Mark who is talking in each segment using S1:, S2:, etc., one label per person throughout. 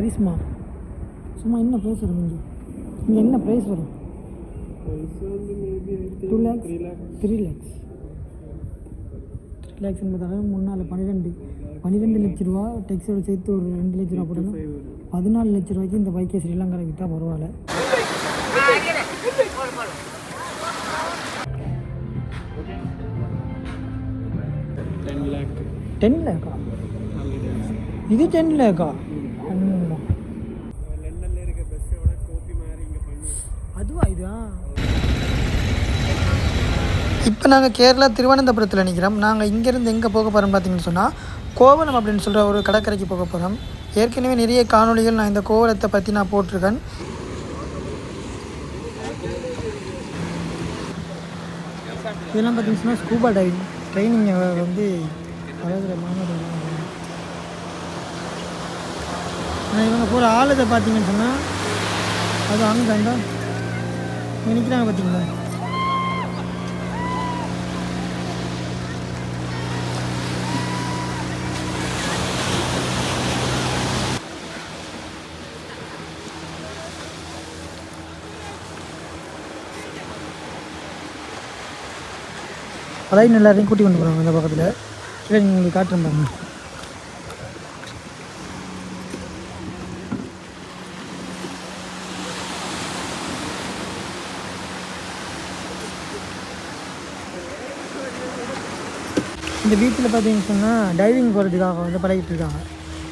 S1: கரிஷ்மா. சும்மா என்ன ப்ரைஸ் வரும் இங்கே இங்கே என்ன ப்ரைஸ் வரும் two lakhs three lakhs three lakhs என்பதால் முன்னால் பன்னிரெண்டு பன்னிரெண்டு லட்ச ரூபா டெக்ஸோட சேர்த்து ஒரு ரெண்டு லட்ச ரூபா போட்டோம்னா பதினாலு லட்ச ரூபாய்க்கு இந்த பைக்கை ஸ்ரீலங்காவில் விற்றா பரவாயில்ல.
S2: டென்
S1: லேக்கா இது டென் லேக்கா அதுவா இதா? இப்போ நாங்கள் கேரளா திருவனந்தபுரத்தில் நிற்கிறோம் நாங்கள் இங்கேருந்து எங்கே போக போகிறோம் பார்த்தீங்கன்னு சொன்னால் கோவலம் அப்படின்னு சொல்கிற ஒரு கடற்கரைக்கு போக போகிறோம் ஏற்கனவே நிறைய காணொளிகள் நான் இந்த கோவலத்தை பற்றி நான் போட்டிருக்கேன். இதெல்லாம் பார்த்தீங்கன்னா சொன்னால் ஸ்கூபா டைவிங் ட்ரைனிங் வந்து மாணவர்கள் இவங்க போகிற ஆளுதை பார்த்தீங்கன்னு சொன்னால் அது அங்கே நினைக்கிறாங்க பார்த்தீங்களா அலைன் எல்லாரையும் கூட்டி கொண்டு போகிறாங்க இந்த பக்கத்தில். கீழே நீங்கள் உங்களுக்கு காட்டுறேன் பாருங்கள் இந்த பீச்சில் பார்த்தீங்கன்னு சொன்னால் டைவிங் போகிறதுக்காக வந்து பழகிட்டு இருக்காங்க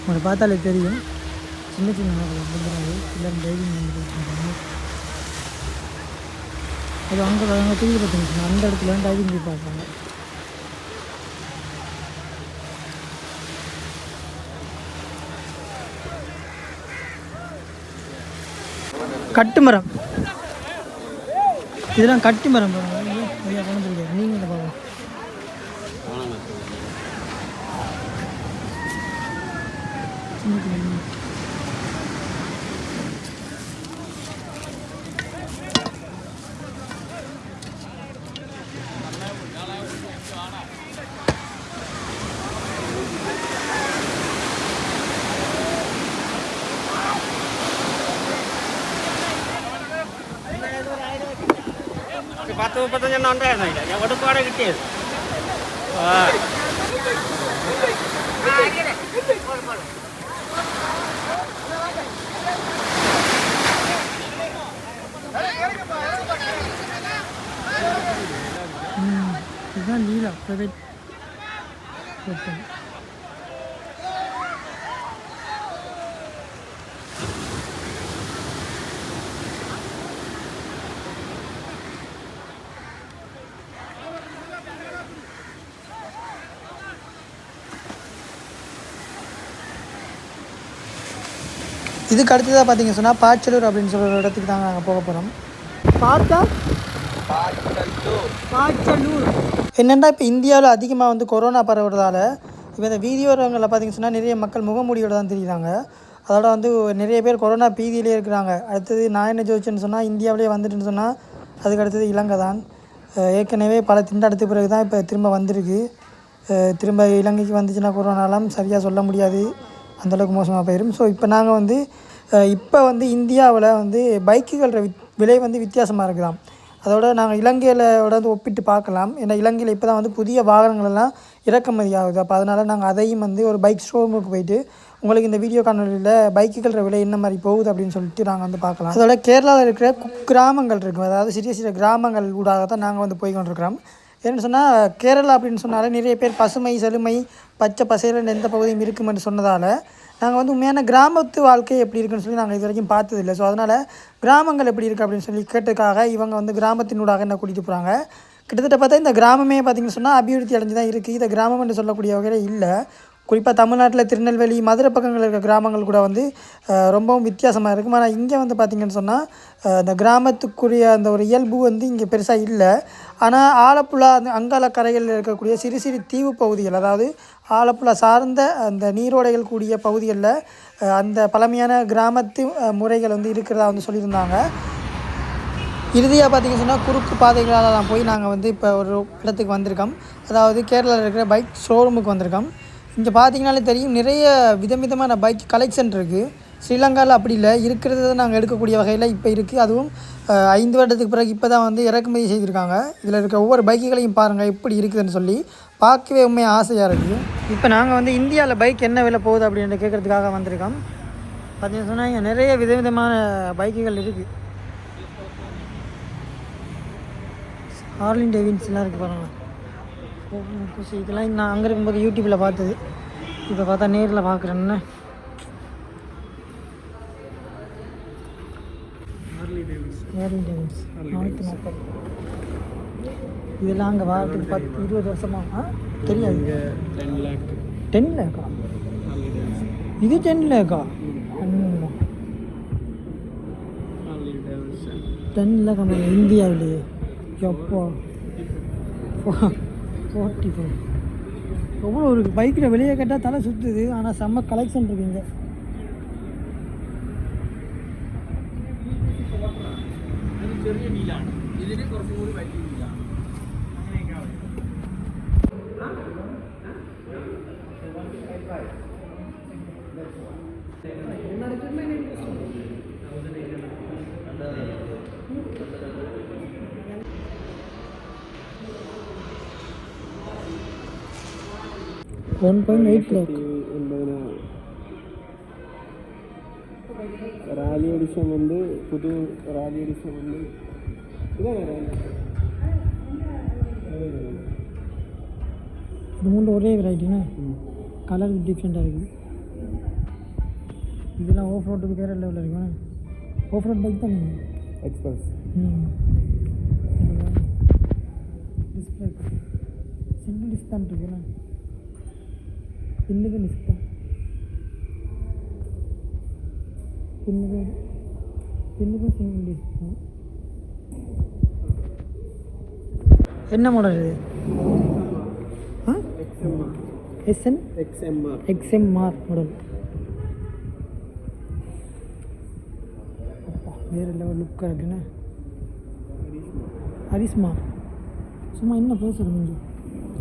S1: உங்களை பார்த்தாலே தெரியும். சின்ன சின்ன வந்துடுறாரு எல்லோரும் டைவிங் வந்து இருக்காங்க அது அங்கே அங்கே திரும்பி பார்த்தீங்கன்னா அந்த இடத்துல டைவிங் போய் பார்ப்பாங்க. கட்டுமரம். இதெல்லாம் கட்டுமரம் பாருங்க.
S2: പത്ത് മുപ്പത്തഞ്ചെണ്ണം ഉണ്ടായിരുന്നില്ല ഞാൻ ഒടുപ്പാടെ കിട്ടിയത്.
S1: ഇതാ നീല പ്രൈവറ്റ് ഹോട്ടൽ இதுக்கு அடுத்ததாக பார்த்தீங்க சொன்னால் பாச்சலூர் அப்படின்னு சொல்கிற ஒரு இடத்துக்கு தாங்க நாங்கள் போக போகிறோம் பார்த்தா? பாச்சலூர் என்னென்னா இப்போ இந்தியாவில் அதிகமாக வந்து கொரோனா பரவுறதால இப்போ இந்த வீதியோரங்களில் பார்த்தீங்க சொன்னால் நிறைய மக்கள் முகமூடியோட தான் தெரியுறாங்க. அதோட வந்து நிறைய பேர் கொரோனா பீதியிலே இருக்கிறாங்க. அடுத்தது நான் என்ன ஜோதிச்சேன்னு சொன்னால் இந்தியாவிலே வந்துட்டுன்னு சொன்னால் அதுக்கு அடுத்தது இலங்கை தான். ஏற்கனவே பல திண்டாட்டத்துக்கு பிறகு தான் இப்போ திரும்ப வந்திருக்கு. திரும்ப இலங்கைக்கு வந்துச்சுன்னா கொரோனாலாம் சரியாக சொல்ல முடியாது. அந்தளவுக்கு மோசமாக போயிடும் ஸோ இப்போ நாங்கள் வந்து இப்போ வந்து இந்தியாவில் வந்து பைக்குகள வித் விலை வந்து வித்தியாசமாக இருக்குதாம். அதோட நாங்கள் இலங்கையில் வந்து ஒப்பிட்டு பார்க்கலாம். ஏன்னா இலங்கையில் இப்போ தான் வந்து புதிய வாகனங்கள் எல்லாம் இறக்குமதி ஆகுது. அப்போ அதனால் நாங்கள் அதையும் வந்து ஒரு பைக் ஷோரூமுக்கு போயிட்டு உங்களுக்கு இந்த வீடியோ காணொலியில் பைக்குகள விலை என்ன மாதிரி போகுது அப்படின்னு சொல்லிட்டு நாங்கள் வந்து பார்க்கலாம். அதோட கேரளாவில் இருக்கிற குக்கிராமங்கள் இருக்கும் அதாவது சிறிய சிறிய கிராமங்கள் ஊடாக தான் நாங்கள் வந்து போய் கொண்டிருக்கிறோம் ஏன்னு சொன்னால் கேரளா அப்படின்னு சொன்னாலே நிறைய பேர் பசுமை செழுமை பச்சை பசையில் எந்த பகுதியும் இருக்குமென்று சொன்னதால் நாங்கள் வந்து உண்மையான கிராமத்து வாழ்க்கை எப்படி இருக்குன்னு சொல்லி நாங்கள் இது வரைக்கும் பார்த்ததில்லை. ஸோ அதனால் கிராமங்கள் எப்படி இருக்குது அப்படின்னு சொல்லி கேட்டதுக்காக இவங்க வந்து கிராமத்தினூடாக என்ன கூட்டிகிட்டு போகிறாங்க கிட்டத்தட்ட பார்த்தா இந்த கிராமமே பார்த்திங்கன்னு சொன்னால் அபிவிருத்தி அடைஞ்சு தான் இருக்குது இதை கிராமம் என்று சொல்லக்கூடிய வகையில் இல்லை. குறிப்பாக தமிழ்நாட்டில் திருநெல்வேலி மதுரை பக்கங்களில் இருக்கிற கிராமங்கள் கூட வந்து ரொம்பவும் வித்தியாசமாக இருக்கும். ஆனால் இங்கே வந்து பார்த்திங்கன்னு சொன்னால் இந்த கிராமத்துக்குரிய அந்த ஒரு இயல்பு வந்து இங்கே பெருசாக இல்லை. ஆனால் ஆலப்புழா அந்த அங்கால கரைகளில் இருக்கக்கூடிய சிறு சிறு தீவு பகுதிகள் அதாவது ஆலப்புழா சார்ந்த அந்த நீரோடைகள் கூடிய பகுதிகளில் அந்த பழமையான கிராமத்து முறைகள் வந்து இருக்கிறதா வந்து சொல்லியிருந்தாங்க. இறுதியாக பார்த்திங்க சொன்னால் குறுக்கு பாதைகளெல்லாம் போய் நாங்கள் வந்து இப்போ ஒரு இடத்துக்கு வந்திருக்கோம். அதாவது கேரளாவில் இருக்கிற பைக் ஷோரூமுக்கு வந்திருக்கோம். இங்கே பார்த்தீங்கனாலே தெரியும் நிறைய விதவிதமான பைக் கலெக்ஷன் இருக்குது ஸ்ரீலங்காவில் அப்படி இல்லை. இருக்கிறத நாங்கள் எடுக்கக்கூடிய வகையில் இப்போ இருக்குது அதுவும் ஐந்து வருடத்துக்கு பிறகு இப்போ தான் வந்து இறக்குமதி செய்திருக்காங்க. இதில் இருக்க ஒவ்வொரு பைக்குகளையும் பாருங்கள் எப்படி இருக்குதுன்னு சொல்லி. பார்க்கவே உண்மையாக ஆசையாக இருக்குது இப்போ நாங்கள் வந்து இந்தியாவில் பைக் என்ன விலை போகுது அப்படின்னு கேட்குறதுக்காக வந்திருக்கோம். பார்த்தீங்கன்னா சொன்னால் இங்கே நிறைய விதவிதமான பைக்குகள் இருக்குது ஹார்லின் டேவின்ஸ்லாம் இருக்குது பாருங்கள் இதெல்லாம் நான் அங்கே இருக்கும்போது யூடியூப்பில் பார்த்தது. இப்போ பார்த்தா நேரில் பார்க்குறேன்னு ஹார்லின் டேவின்ஸ் நானூற்றி நாற்பது. இதெல்லாம் அங்கே வாரத்துக்கு பத்து இருபது வருஷமா? ஆ? தெரியாது.
S2: டென் லேக்
S1: டென் லேக்கா இது டென் லேக்கா டென் லேக் இந்தியாவிலேயே. எப்போ? ஃபோர்ட்டி ஃபோர் எவ்வளோ ஒரு பைக்கில் வெளியே கேட்டால் தலை சுற்றுது ஆனால் செம்ம கலெக்ஷன் இருக்கு இங்கே ஒன் பாயிண்ட் எயிட் லேக்
S2: எண்பதினாயிரம் டிசைன் வந்து புது ராஜி டிசைன் வந்து
S1: இது மூணு ஒரே வெரைட்டினா கலர் டிஃப்ரெண்ட்டாக இருக்குது. இதெல்லாம் ஆஃப் ரோட்டுக்கு வேறு லெவலில் இருக்கும் ஆஃப் ரோட் பைக் தான்?
S2: எக்ஸ்பிரஸ்
S1: ம். டிஸ்பிளே சிங்கிள் டிஸ்க் தான் இருக்குண்ணா இன்னுக்கு டிஸ்க் தான். இன்னுக்கு சிங்கிள் டிஸ்க் தான் என்ன மாடல் இது? ஆ? எஸ்என்?
S2: எக்ஸ்எம்ஆர்
S1: எக்ஸ்எம்ஆர் மாடல் அப்பா வேறு லெவல் லுக்காக இருக்குண்ணே ஹரிஸ்மா சும்மா என்ன ப்ரைஸ் வரும் இங்கே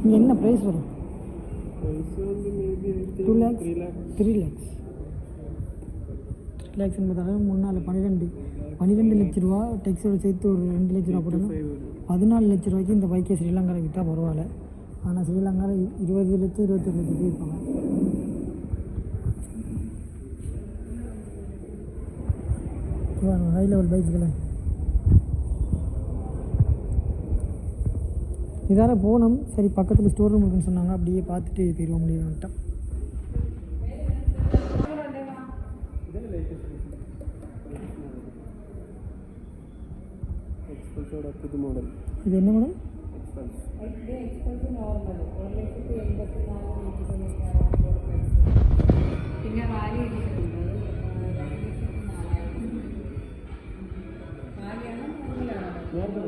S1: இங்கே என்ன ப்ரைஸ் வரும்? Two lakhs
S2: three lakh
S1: three lakhs three lakhs என்பதால முன்னால் பன்னிரெண்டு பன்னிரெண்டு லட்ச ரூபா டெக்ஸோடு சேர்த்து ஒரு ரெண்டு லட்ச ரூபா போட்டோன்னா பதினாலு லட்ச ரூபாய்க்கு இந்த பைக்கை ஸ்ரீலங்காவில் விட்டால் பரவாயில்ல. ஆனால் ஸ்ரீலங்காவில் இருபது லட்சம் இருபத்தொரு லட்சத்துக்கு இருப்பாங்க ஹை லெவல் பைக்குகளை இதால் போனோம். சரி பக்கத்தில் ஸ்டோர் ரூம் இருக்குன்னு சொன்னாங்க. அப்படியே பார்த்துட்டு போயிடுவோம் முடியும்
S2: எக்ஸ்பிரஸோட புது மாடல்
S1: இது என்ன மேடம்
S2: எக்ஸ்பிரஸ்
S3: പിന്നെ വാലി അടിച്ചിട്ടുണ്ട് വാലിയാണോ വാലിയാണോ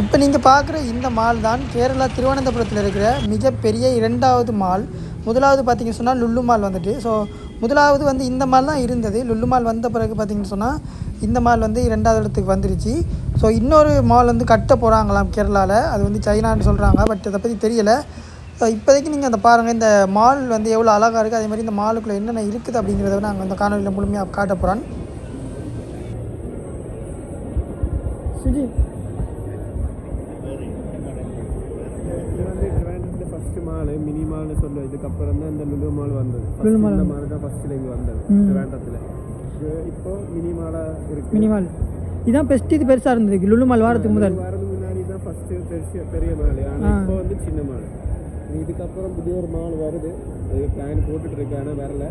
S1: இப்போ நீங்கள் பார்க்குற இந்த மால் தான் கேரளா திருவனந்தபுரத்தில் இருக்கிற மிகப்பெரிய இரண்டாவது மால் முதலாவது பார்த்தீங்கன்னு சொன்னால் லுல்லு மால் வந்துட்டு ஸோ முதலாவது வந்து இந்த மால் தான் இருந்தது. லுல்லு மால் வந்த பிறகு பார்த்தீங்கன்னு சொன்னால் இந்த மால் வந்து இரண்டாவது இடத்துக்கு வந்துருச்சு. ஸோ இன்னொரு மால் வந்து கட்ட போகிறாங்களாம் கேரளாவில் அது வந்து சைனான்னு சொல்கிறாங்க பட் அதை பற்றி தெரியலை. இப்போதைக்கு நீங்கள் அந்த பாருங்கள் இந்த மால் வந்து எவ்வளோ அழகாக இருக்குது அதே மாதிரி இந்த மாலுக்குள்ளே என்னென்ன இருக்குது அப்படிங்கிறத நாங்கள் இந்த காணொலியில் முழுமையாக காட்ட போகிறோம் சுஜி
S2: இது வந்து ட்ரிவாண்டத்தில் ஃபர்ஸ்ட் மால் மினி மால்னு சொல்லுவோம் இதுக்கப்புறம் தான் இந்த லுலு மால் வந்தது.
S1: லுலு மால்
S2: இந்த மால். தான் ஃபர்ஸ்ட்ல இங்கே வந்தது.
S1: ம்.
S2: ட்ரிவாண்டத்தில் இப்போ மினி மாலாக இருக்கு.
S1: மினி மால் இதான் பெஸ்ட் இது பெருசாக இருந்தது. லுல்லு மால் வாரத்துக்கு முதல்.
S2: இது வரதுக்கு முன்னாடி தான் ஃபர்ஸ்ட் பெரிய பெரிய மால்
S1: ஆ.
S2: ஆனால் இப்போ வந்து சின்ன மால் இதுக்கப்புறம் புதிய ஒரு மால் வருது. அது பிளான் போட்டுட்டு இருக்கு ஆனால் வரல.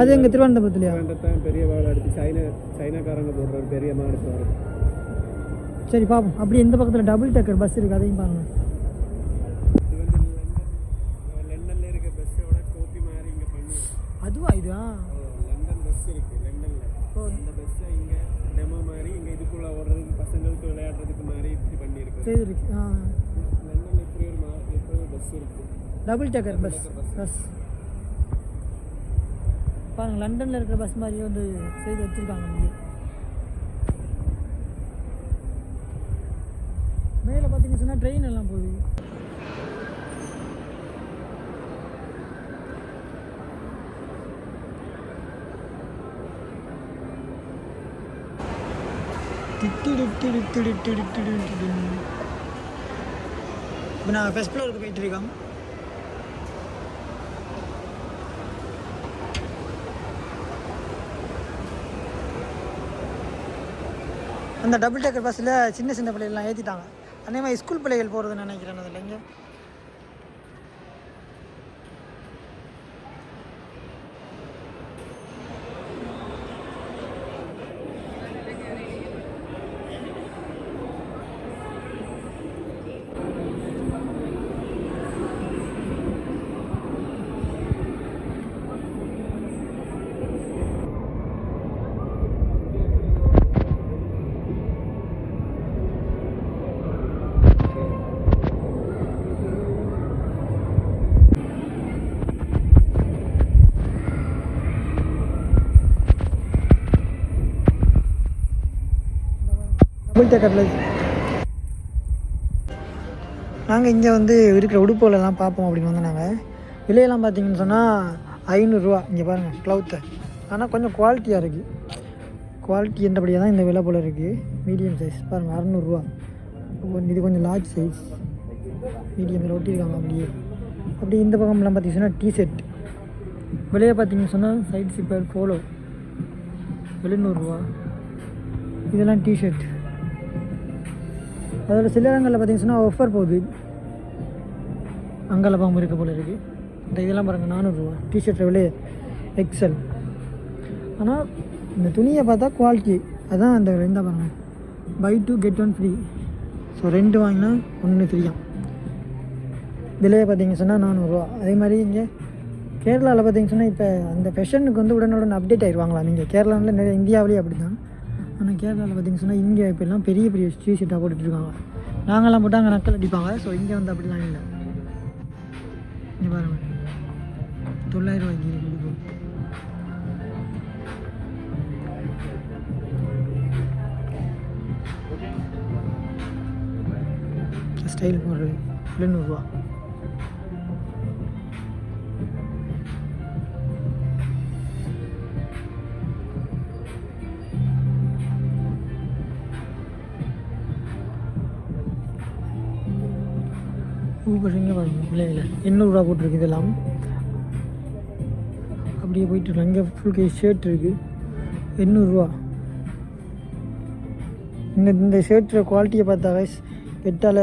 S1: அது எங்கள் திருவனந்தபுரத்துலையா?
S2: ட்ரிவாண்டத்தான் பெரிய மால் எடுத்து சைனா சைனாக்காரங்க போடுற பெரிய மால் இப்போ வருது
S1: சரி பார்ப்போம் அப்படி எந்த பக்கத்தில் டபுள் டக்கர் பஸ் இருக்குது அதையும் பாருங்க.
S2: பசங்களுக்கு விளையாடுறதுக்கு மாதிரி இப்படி பண்ணியிருக்கு
S1: செய்திருக்கு. ஆ.
S2: லண்டன்ல இப்படி ஒரு மா இப்படி ஒரு பஸ் இருக்கு.
S1: டபுள் டக்கர் பஸ் பஸ் பாருங்க லண்டனில் இருக்கிற பஸ் மாதிரி வந்து செய்து வச்சுருக்காங்க இங்கே. மேலே பார்த்தீங்கன்னு சொன்னால் ட்ரெயின் எல்லாம் போகுது. இப்போ நான் ஃபஸ்ட் ஃப்ளோருக்கு போயிட்டு இருக்கோம். அந்த டபுள் டேக்கர் பஸ்ஸில் சின்ன சின்ன பிள்ளைகள்லாம் ஏற்றிட்டாங்க அதே மாதிரி ஸ்கூல் பிள்ளைகள் போகிறதுன்னு நினைக்கிறேன். அதில் இங்கே டபுள் டேக்கரில் நாங்கள் இங்கே வந்து இருக்கிற உடுப்புகளெல்லாம் பார்ப்போம் அப்படின்னு வந்து நாங்கள் விலையெல்லாம் பார்த்தீங்கன்னு சொன்னால் ஐநூறுரூவா இங்கே பாருங்கள் க்ளவுத்தை ஆனால் கொஞ்சம் குவாலிட்டியாக இருக்குது குவாலிட்டி என்றபடியாக தான் இந்த விலை போல் இருக்குது மீடியம் சைஸ் பாருங்கள் அறநூறுரூவா இது கொஞ்சம் லார்ஜ் சைஸ் மீடியமில் ஒட்டியிருக்காங்க அப்படியே. அப்படி இந்த பக்கம்லாம் பார்த்தீங்கன்னா டிஷர்ட் விலையை பார்த்தீங்கன்னு சொன்னால் சைட் சிப்பர் போலோ எழுநூறுரூவா இதெல்லாம் டிஷர்ட் அதோட சில இடங்களில் பார்த்தீங்கன்னா சொன்னால் ஆஃபர் போகுது. அங்கெல்லாம் இருக்க போல இருக்குது இந்த இதெல்லாம் பாருங்கள் நானூறுரூவா. டிஷர்ட் விலை எக்ஸல் ஆனால் இந்த துணியை பார்த்தா குவாலிட்டி அதான் அந்த ரெண்டாக பாருங்கள் buy two get one free so ரெண்டு வாங்கினா ஒன்று ஃப்ரீயா விலையை பார்த்தீங்க சொன்னால் நானூறுரூவா. அதே மாதிரி இங்கே கேரளாவில் பார்த்தீங்க சொன்னால் இப்போ அந்த ஃபெஷனுக்கு வந்து உடனுடன் அப்டேட் ஆயிடுவாங்களா நீங்கள் கேரளாவில் நிறைய இந்தியாவிலேயே அப்படி தான் ஆனால் கேரளாவில் பார்த்தீங்க சொன்னால் இங்கே இப்போல்லாம் பெரிய பெரிய டி ஷீட்டாக போட்டுட்ருக்காங்க. நாங்களாம் போட்டால் அங்கே நக்கல் அடிப்பாங்க. ஸோ இங்கே வந்து அப்படிலாம் இல்லை. இங்கே பாருங்க. தொள்ளாயிரம் ரூபாய்க்கு கொடுக்கும். ஸ்டைல் போடுறது. எழுநூறுவா ஊபரிங்க பாருங்க இல்லை எண்ணூறுரூவா போட்டிருக்கு இதெல்லாம். அப்படியே போயிட்டு இருக்கு. அங்கே ஃபுல் கை ஷர்ட் இருக்குது எண்ணூறுரூவா இந்த இந்த ஷர்ட்டோட குவாலிட்டியை பார்த்தா guys, பெட்டால்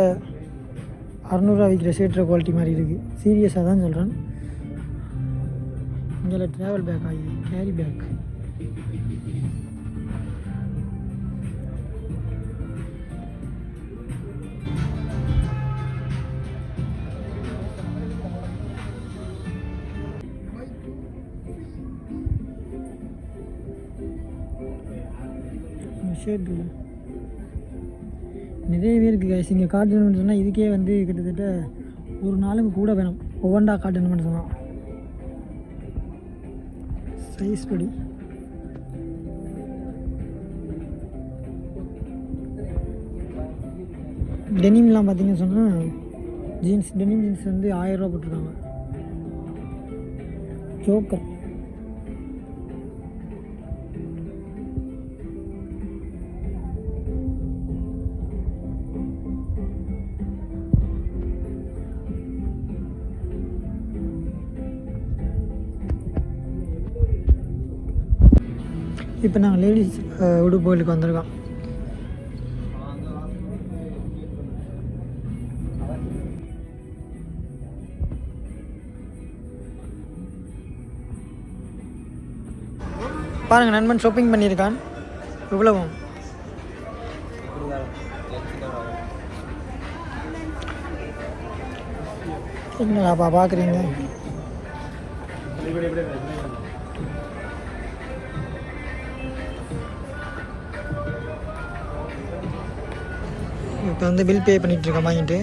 S1: அறநூறுவா விற்கிற ஷர்ட்டோட குவாலிட்டி மாதிரி இருக்குது சீரியஸாக தான் சொல்கிறேன் இங்கே ட்ராவல் பேக் ஆகி கேரி பேக் ஷர்ட் நிறைய பேருக்கு கைஸ் இங்கே காட்டணும்னு சொன்னால் இதுக்கே வந்து கிட்டத்தட்ட ஒரு நாளுக்கு கூட வேணும். ஒவ்வொன்றா காட்டணும்னு சொன்னால் சைஸ் படி. டெனிம்லாம் பார்த்தீங்கன்னு சொன்னால் ஜீன்ஸ் டெனிம் ஜீன்ஸ் வந்து ஆயிரம் ரூபா போட்டிருக்காங்க. ஜோக்கர் இப்போ நாங்கள் லேடிஸ் உடுப்போயிலுக்கு வந்திருக்கோம். பாருங்கள் நண்பன் ஷாப்பிங் பண்ணியிருக்கான். இவ்வளவும். என்னடாப்பா பார்க்குறீங்க? இப்போ வந்து பில் பே பண்ணிகிட்ருக்கேன் வாங்கிட்டு.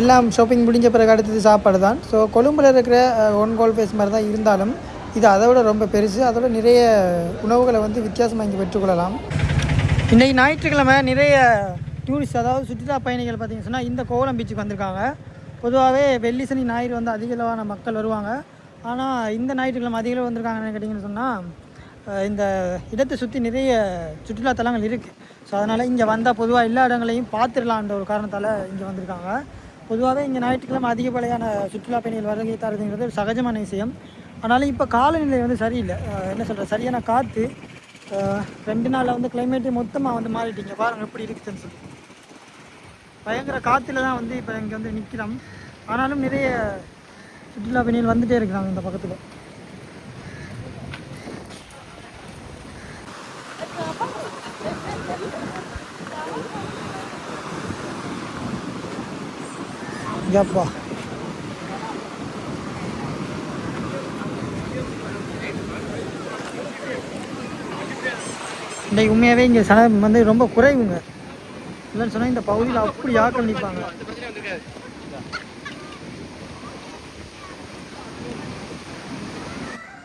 S1: எல்லாம் ஷாப்பிங் முடிஞ்ச பிறகு அடுத்தது சாப்பாடு தான் ஸோ கொழும்பில் இருக்கிற ஒன் கோல் ஃபேஸ் மாதிரி தான் இருந்தாலும் இது அதை விட ரொம்ப பெருசு. அதோட நிறைய உணவுகளை வந்து வித்தியாசமாக இங்கே பெற்றுக்கொள்ளலாம். இன்றைக்கி ஞாயிற்றுக்கிழமை நிறைய டூரிஸ்ட் அதாவது சுற்றுலா பயணிகள் பார்த்திங்க சொன்னால் இந்த கோவளம் பீச்சுக்கு வந்திருக்காங்க. பொதுவாகவே வெள்ளி சனி ஞாயிறு வந்து அதிக அளவான மக்கள் வருவாங்க. ஆனால் இந்த ஞாயிற்றுக்கிழமை அதிகளவு வந்திருக்காங்கன்னு கேட்டிங்கன்னு சொன்னால் இந்த இடத்தை சுற்றி நிறைய சுற்றுலாத்தலங்கள் இருக்குது ஸோ அதனால் இங்கே வந்தால் பொதுவாக எல்லா இடங்களையும் பார்த்துடலான்ற ஒரு காரணத்தால் இங்கே வந்திருக்காங்க. பொதுவாகவே இங்கே ஞாயிற்றுக்கிழமை அதிகப்படியான சுற்றுலா பயணிகள் வருகை தருதுங்கிறது ஒரு சகஜமான விஷயம். ஆனாலும் இப்போ காலநிலை வந்து சரியில்லை. என்ன சொல்கிற சரியான காற்று ரெண்டு நாளில் வந்து கிளைமேட்டு மொத்தமாக வந்து மாறிட்டீங்க பாருங்கள் எப்படி இருக்குதுன்னு சொல்லி. பயங்கர காற்றுல தான் வந்து இப்போ இங்கே வந்து நிற்கிறோம் ஆனாலும் நிறைய சுற்றுலா பயணிகள் வந்துகிட்டே இருக்கிறாங்க இந்த பக்கத்தில். கேப்பா இன்றைக்கு உண்மையாகவே இங்கே சனம் வந்து ரொம்ப குறைவுங்க. இல்லைன்னு சொன்னால் இந்த பகுதியில் அப்படி ஆக்கள் நிற்பாங்க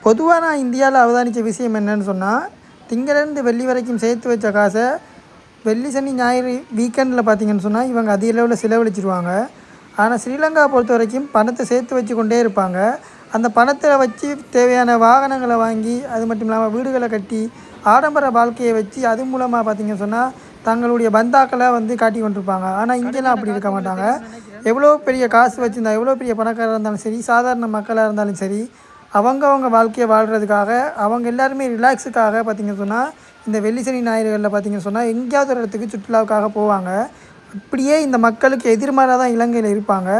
S1: பொதுவாக நான் இந்தியாவில் அவதானித்த விஷயம் என்னன்னு சொன்னால் திங்கள்லேருந்து வெள்ளி வரைக்கும் சேர்த்து வச்ச காசை வெள்ளி சனி ஞாயிறு வீக்கெண்டில் பார்த்தீங்கன்னு சொன்னால் இவங்க அதிக அளவில் செலவழிச்சிருவாங்க. ஆனால் ஸ்ரீலங்கா பொறுத்த வரைக்கும் பணத்தை சேர்த்து வச்சு கொண்டே இருப்பாங்க. அந்த பணத்தை வச்சு தேவையான வாகனங்களை வாங்கி அது மட்டும் இல்லாமல் வீடுகளை கட்டி ஆடம்பர வாழ்க்கையை வச்சு அது மூலமாக பார்த்தீங்கன்னு சொன்னால் தங்களுடைய பந்தாக்களை வந்து காட்டி கொண்டிருப்பாங்க. ஆனால் இங்கெல்லாம் அப்படி இருக்க மாட்டாங்க. எவ்வளோ பெரிய காசு வச்சுருந்தா எவ்வளோ பெரிய பணக்காரராக இருந்தாலும் சரி சாதாரண மக்களாக இருந்தாலும் சரி அவங்கவங்க வாழ்க்கையை வாழ்கிறதுக்காக அவங்க எல்லாருமே ரிலாக்ஸுக்காக பார்த்தீங்கன்னு சொன்னால் இந்த வெள்ளி சனி ஞாயிறுகளில் பார்த்தீங்கன்னு சொன்னால் எங்கேயாவது ஒரு இடத்துக்கு சுற்றுலாவுக்காக போவாங்க. இப்படியே இந்த மக்களுக்கு எதிர்மாராக தான் இலங்கையில் இருப்பாங்க.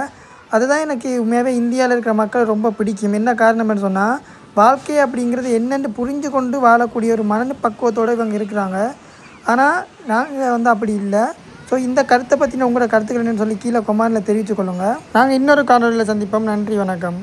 S1: அதுதான் எனக்கு உண்மையாகவே இந்தியாவில் இருக்கிற மக்கள் ரொம்ப பிடிக்கும். என்ன காரணம்னு சொன்னால் வாழ்க்கை அப்படிங்கிறது என்னென்னு புரிஞ்சு கொண்டு வாழக்கூடிய ஒரு மனப்பக்குவத்தோடு இவங்க இருக்கிறாங்க. ஆனால் நாங்கள் வந்து அப்படி இல்லை. ஸோ இந்த கருத்தை பற்றின உங்களோட கருத்துக்கள் என்னன்னு சொல்லி கீழே கொமாண்டில் தெரிவித்துக் கொள்ளுங்கள் நாங்கள் இன்னொரு காணொலியில் சந்திப்போம். நன்றி வணக்கம்.